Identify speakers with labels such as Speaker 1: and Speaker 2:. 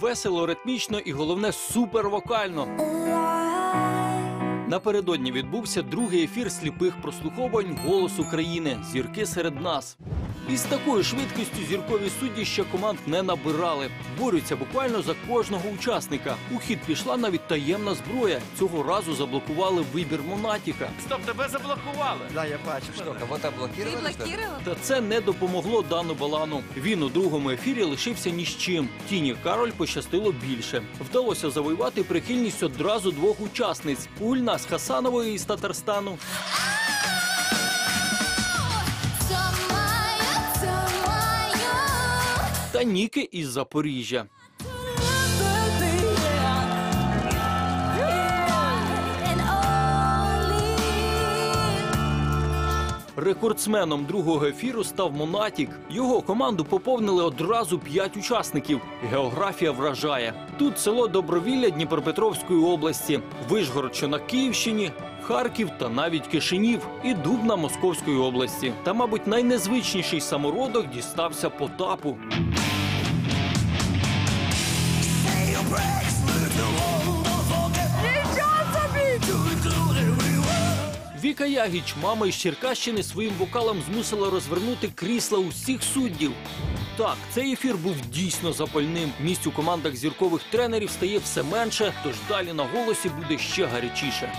Speaker 1: Весело, ритмічно і головне супервокально. Напередодні відбувся другий ефір сліпих прослуховувань Голос України. Зірки серед нас. Із такою швидкістю зіркові судді ще команд не набирали. Борються буквально за кожного учасника. У хід пішла навіть таємна зброя. Цього разу заблокували вибір Монатіка.
Speaker 2: Стоп, тебе заблокували.
Speaker 3: Да, я бачу.
Speaker 4: Что, кого-то
Speaker 5: Ты
Speaker 4: блокировали? что ли?
Speaker 5: блокировал?
Speaker 1: Та це не допомогло Дану Балану. Він у другому ефірі лишився ні з чим. Тіні Кароль пощастило більше. Вдалося завоювати прихильність одразу двох учасниць: Ульна з Хасанової із Татарстану та Ніки із Запоріжжя. Рекордсменом другого ефіру став Монатік. Його команду поповнили одразу п'ять учасників. Географія вражає. Тут село Добровілля Дніпропетровської області, Вишгород, Київщині, Харків та навіть Кишинів і Дубна Московської області. Та, мабуть, найнезвичніший самородок дістався Потапу. Віка Ягіч, мама із Черкащини, своїм вокалом змусила розвернути крісла усіх суддів. Так, цей ефір був дійсно запальним. Місць у командах зіркових тренерів стає все менше, тож далі на голосі буде ще гарячіше.